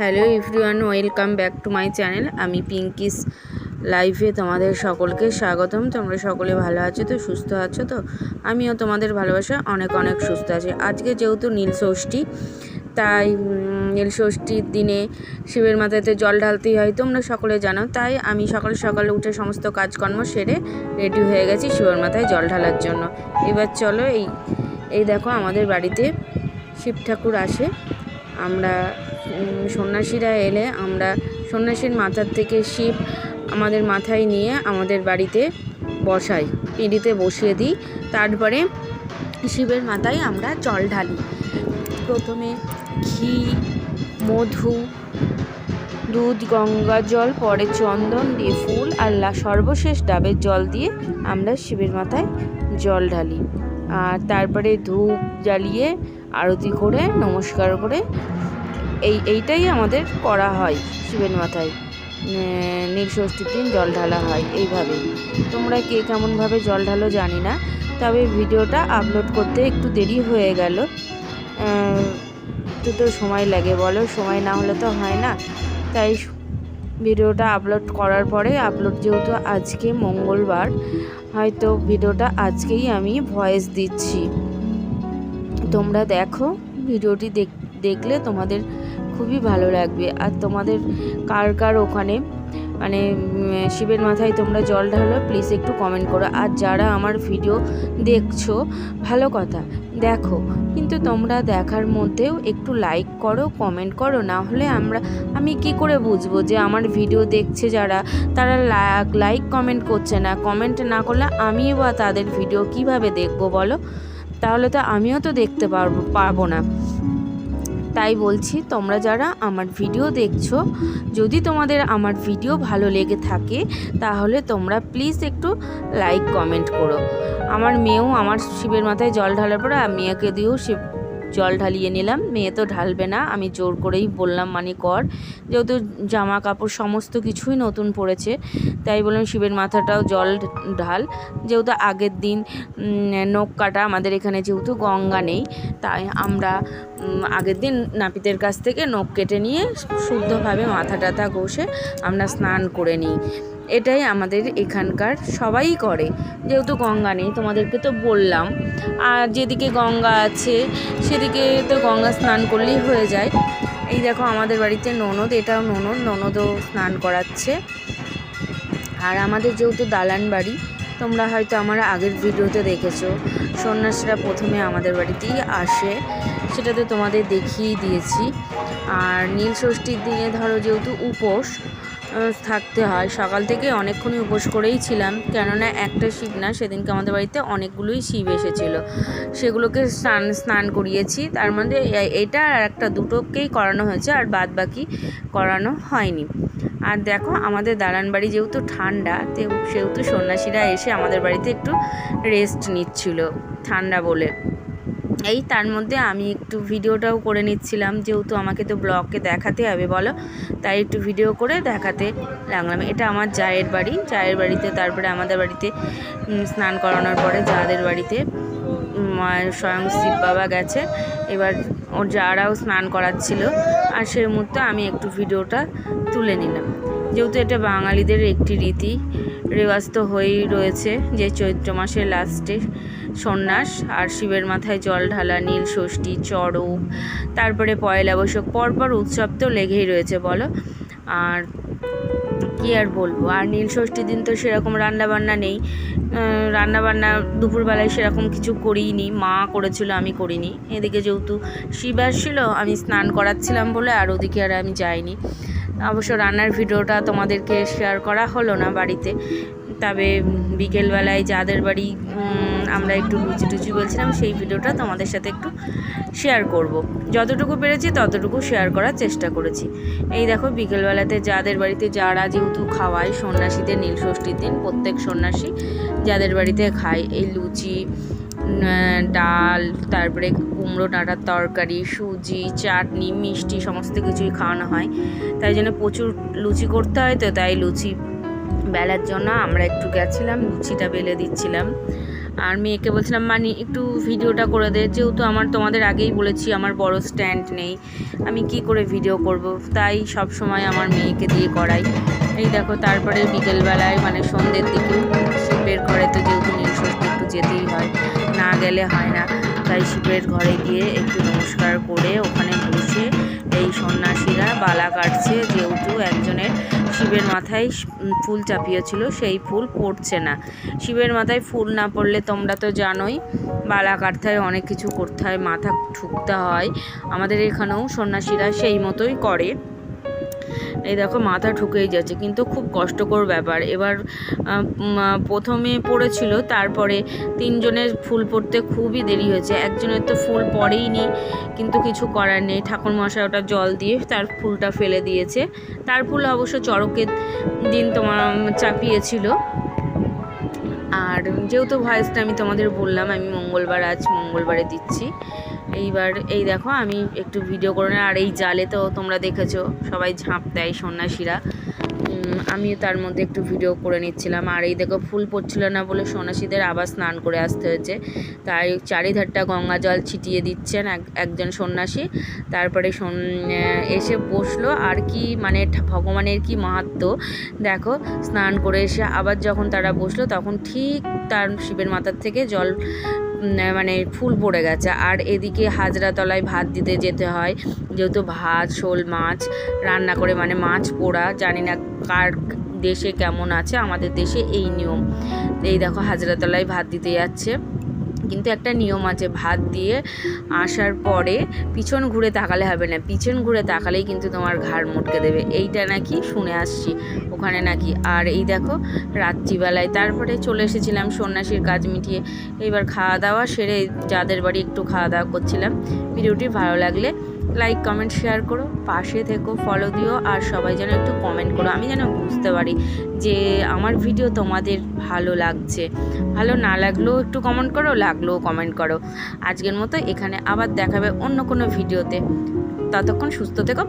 Hello everyone, welcome back to my channel. আমি পিঙ্কিস লাইভে তোমাদের সকলকে স্বাগতম। তোমরা সকলে ভালো আছো তো, সুস্থ আছো তো? আমিও তোমাদের ভালোবাসা অনেক অনেক সুস্থ আছি। আজকে যেহেতু নীল ষষ্ঠী, তাই নীল ষষ্ঠীর দিনে শিবের মাথাতে জল ঢালতেই হয়, তোমরা সকলে জানো। তাই আমি সকাল সকালে উঠে সমস্ত কাজকর্ম সেরে রেডি হয়ে গেছি শিবের মাথায় জল ঢালার জন্য। এবার চলো এই এই দেখো আমাদের বাড়িতে শিব ঠাকুর আসে। আমরা সন্ন্যাসীরা এলে আমরা সন্ন্যাসীর মাথার থেকে শিব আমাদের মাথায় নিয়ে আমাদের বাড়িতে বসাই, পিঁড়িতে বসিয়ে দিই। তারপরে শিবের মাথায় আমরা জল ঢালি। প্রথমে ঘি, মধু, দুধ, গঙ্গা জল, পরে চন্দন দিয়ে ফুল, আর সর্বশেষ ডাবের জল দিয়ে আমরা শিবের মাথায় জল ঢালি। আর তারপরে ধূপ জ্বালিয়ে আরতি করে নমস্কার করে এই এইটাই আমাদের করা হয় শিবের মাথায়। আহ, নীল ষষ্ঠীর দিন জল ঢালা হয় এইভাবেই। তোমরা কে কেমনভাবে জল ঢালো জানি না তবে ভিডিওটা আপলোড করতে একটু দেরি হয়ে গেল। একটু তো সময় লাগে বলো সময় না হলে তো হয় না। তাই ভিডিওটা আপলোড করার পরে আপলোড যেহেতু আজকে মঙ্গলবার হয়তো ভিডিওটা আজকেই আমি ভয়েস দিচ্ছি। তোমরা দেখো, ভিডিওটি দেখ- দেখলে তোমাদের খুবই ভালো লাগবে। আর তোমাদের কার কার ওখানে মানে শিবের মাথায় তোমরা জল ঢালো প্লিজ একটু কমেন্ট করো। আর যারা আমার ভিডিও দেখছ, ভালো কথা, দেখো, কিন্তু তোমরা দেখার মধ্যেও একটু লাইক করো কমেন্ট করো, না হলে আমরা, আমি কি করে বুঝব যে আমার ভিডিও দেখছে যারা, তারা লাইক কমেন্ট করছে না। কমেন্ট না করলে আমি বা তাদের ভিডিও কীভাবে দেখব বলো? তাহলে তো আমিও তো দেখতে পারব পারব না। তাই বলছি, তোমরা যারা আমার ভিডিও দেখছ, যদি তোমাদের আমার ভিডিও ভালো লেগে থাকে, তাহলে তোমরা প্লিজ একটু লাইক, কমেন্ট করো। আমার মেয়েও আমার শিবের মাথায় জল ঢালার পরে মেয়েকে দিয়েও শিব জল ঢালিয়ে নিলাম। মেয়ে তো ঢালবে না। আমি জোর করেই বললাম মানে কর। যেহেতু জামা কাপড় সমস্ত কিছুই নতুন পড়েছে, তাই বললাম, শিবের মাথাটাও জল ঢাল। যেহেতু আগের দিন নখ কাটা আমাদের এখানে যেহেতু গঙ্গা নেই, তাই আমরা আগের দিন নাপিতের কাছ থেকে নখ কেটে নিয়ে শুদ্ধভাবে মাথা টাথা ঘষে আমরা স্নান করে নিই। এটাই আমাদের এখানকার সবাই করে। যেহেতু গঙ্গা নেই, তোমাদেরকে তো বললাম। আর যেদিকে গঙ্গা আছে, সেদিকে তো গঙ্গা স্নান করলেই হয়ে যায়। এই দেখো আমাদের বাড়িতে ননদ, এটাও ননদ, ননদও স্নান করাচ্ছে। আর আমাদের যেহেতু দালান বাড়ি, তোমরা হয়তো আমার আগের ভিডিওতে দেখেছ, সন্ন্যাসীরা প্রথমে আমাদের বাড়িতেই আসে। সেটা তো তোমাদের দেখিয়েই দিয়েছি। আর নীল ষষ্ঠীর দিনে ধরো যেহেতু উপোস থাকতে হয়। সকাল থেকে অনেকক্ষণই উপোস করেই ছিলাম। কেননা একটা শিব না, সেদিনকে আমাদের বাড়িতে অনেকগুলোই শিব এসেছিল। সেগুলোকে স্নান স্নান করিয়েছি। তার মধ্যে এটা আর একটা দুটোকেই করানো হয়েছে আর বাদ বাকি করানো হয়নি। আর দেখো, আমাদের দালান বাড়ি যেহেতু ঠান্ডা সেহেতু সন্ন্যাসীরা এসে আমাদের বাড়িতে একটু রেস্ট নিচ্ছিল। ঠান্ডা বলে। এই তার মধ্যে আমি একটু ভিডিওটাও করে নিচ্ছিলাম, যেহেতু আমাকে তো ব্লগকে দেখাতে হবে বলো। তাই একটু ভিডিও করে দেখাতে লাগলাম। এটা আমার জায়ের বাড়ি। জায়ের বাড়িতে, তারপরে আমাদের বাড়িতে স্নান করানোর পরে যাদের বাড়িতে স্বয়ং শিব বাবা গেছে, এবার ওর যারাও স্নান করাচ্ছিল, আর সেই মুহূর্তে আমি একটু ভিডিওটা তুলে নিলাম। যেহেতু এটা বাঙালিদের একটি রীতি, রেওয়াজ তো হয়েই রয়েছে যে চৈত্র মাসের লাস্টে সন্ন্যাস আর শিবের মাথায় জল ঢালা নীল ষষ্ঠী, চড়ক, তারপরে পয়লা বৈশাখ, পরপর উৎসব তো লেগেই রয়েছে, বলো? আর কি আর বলব? আর নীল ষষ্ঠীর দিন তো সেরকম রান্না বান্না নেই। রান্না বান্না দুপুরবেলায় সেরকম কিছু করিনি। মা করেছিল, আমি করিনি। এদিকে যেহেতু শিব আসছিল, আমি স্নান করাচ্ছিলাম বলে, আর ওদিকে আর আমি যাইনি। অবশ্য রান্নার ভিডিওটা তোমাদেরকে শেয়ার করা হলো না বাড়িতে। তবে বিকেলবেলায় যাদের বাড়ি আমরা একটু লুচি টুচি বলছিলাম, সেই ভিডিওটা তোমাদের সাথে একটু শেয়ার করব। যতটুকু পেরেছি ততটুকু শেয়ার করার চেষ্টা করেছি। এই দেখো, বিকেলবেলাতে যাদের বাড়িতে যারা যেহেতু খাওয়ায়, সন্ন্যাসীদের নীল ষষ্ঠীর দিন, প্রত্যেক সন্ন্যাসী যাদের বাড়িতে খায়, এই লুচি ডাল, তারপরে কুমড়ো, ডাঁটার তরকারি, সুজি, চাটনি, মিষ্টি, সমস্ত কিছুই খাওয়ানো হয়। তাই জন্য প্রচুর লুচি করতে হয় তো, তাই লুচি বেলার জন্য আমরা একটু গেছিলাম, লুচিটা বেলে দিচ্ছিলাম। আর মেয়েকে বলছিলাম, মানি, একটু ভিডিওটা করে দে। যেহেতু আমার তোমাদের আগেই বলেছি আমার বড় স্ট্যান্ড নেই, আমি কি করে ভিডিও করব? তাই সব সময় আমার মেয়েকে দিয়ে করাই। এই দেখো, তারপরে বিকেলবেলায় মানে সন্ধ্যের দিকে শিবের ঘরে তো যেহেতু নীলষষ্ঠী একটু যেতেই হয়। না গেলে হয় না। তাই শিবের ঘরে গিয়ে একটু নমস্কার করে ওখানে বসে এই সন্ন্যাসীরা বালা কাটছে একজনের শিবের মাথায় ফুল চাপিয়েছিল, সেই ফুল পড়ছে না। শিবের মাথায় ফুল না পড়লে তোমরা তো জানোই, বালা কাটতে হয় অনেক কিছু করতে হয়, মাথা ঠুকতে হয়। আমাদের এখানেও সন্ন্যাসীরা সেই মতোই করে। এই দেখো মাথা ঠুকেই যাচ্ছে, কিন্তু খুব কষ্টকর ব্যাপার। এবার প্রথমে পড়েছিল, তারপরে তিনজনের ফুল পড়তে খুবই দেরি হয়েছে। একজনের তো ফুল পড়েই নি কিন্তু কিছু করার নেই। ঠাকুরমশাই ওটা জল দিয়ে তার ফুলটা ফেলে দিয়েছে। তার ফুল অবশ্য চড়কের দিন তোমার চাপিয়েছিল। আর যেহেতু ভয়েসটা আমি তোমাদের বললাম, আমি মঙ্গলবার আজ মঙ্গলবারে দিচ্ছি। এইবার এই দেখো, আমি একটু ভিডিও করে না, আর এই জালে তো তোমরা দেখেছ, সবাই ঝাঁপ দেয় সন্ন্যাসীরা। আমিও তার মধ্যে একটু ভিডিও করে নিচ্ছিলাম। আর এই দেখো, ফুল পড়ছিল না বলে সন্ন্যাসীদের আবার স্নান করে আসতে হয়েছে। তাই চারিধারটা গঙ্গা জল ছিটিয়ে দিচ্ছেন এক- একজন সন্ন্যাসী। তারপরে এসে বসল। আর কি মানে ভগবানের কি মাহাত্ম। দেখো, স্নান করে এসে আবার যখন তারা বসল, তখন ঠিক তার শিবের মাথার থেকে জল মানে ফুল পড়ে গেছে। আর এদিকে হাজরাতলায় ভাত দিতে যেতে হয়। যেহেতু ভাত, শোল মাছ রান্না করে মানে মাছ পোড়া, জানি না কার দেশে কেমন আছে, আমাদের দেশে এই নিয়ম। এই দেখো হাজরাতলায় ভাত দিতে যাচ্ছে। কিন্তু একটা নিয়ম আছে, ভাত দিয়ে আসার পরে পিছন ঘুরে তাকালে হবে না। পিছন ঘুরে তাকালেই কিন্তু তোমার ঘাড় মুটকে দেবে। এইটা নাকি শুনে আসছি। ওখানে নাকি, আর এই দেখো রাত্রিবেলায় তারপরে চলে এসেছিলাম সন্ন্যাসীর কাজ মিটিয়ে। এইবার খাওয়া দাওয়া সেরে যাদের বাড়ি একটু খাওয়া দাওয়া করছিলাম। ভিডিওটি ভালো লাগলে লাইক কমেন্ট শেয়ার করো, পাশে থেকো ফলো দিও, আর সবাই যেন একটু কমেন্ট করো। আমি যেন বুঝতে পারি যে আমার ভিডিও তোমাদের ভালো লাগছে। ভালো না লাগলেও একটু কমেন্ট করো, লাগলেও কমেন্ট করো। আজকের মতো এখানে আবার দেখাবে অন্য কোনো ভিডিওতে ততক্ষণ সুস্থ থেকো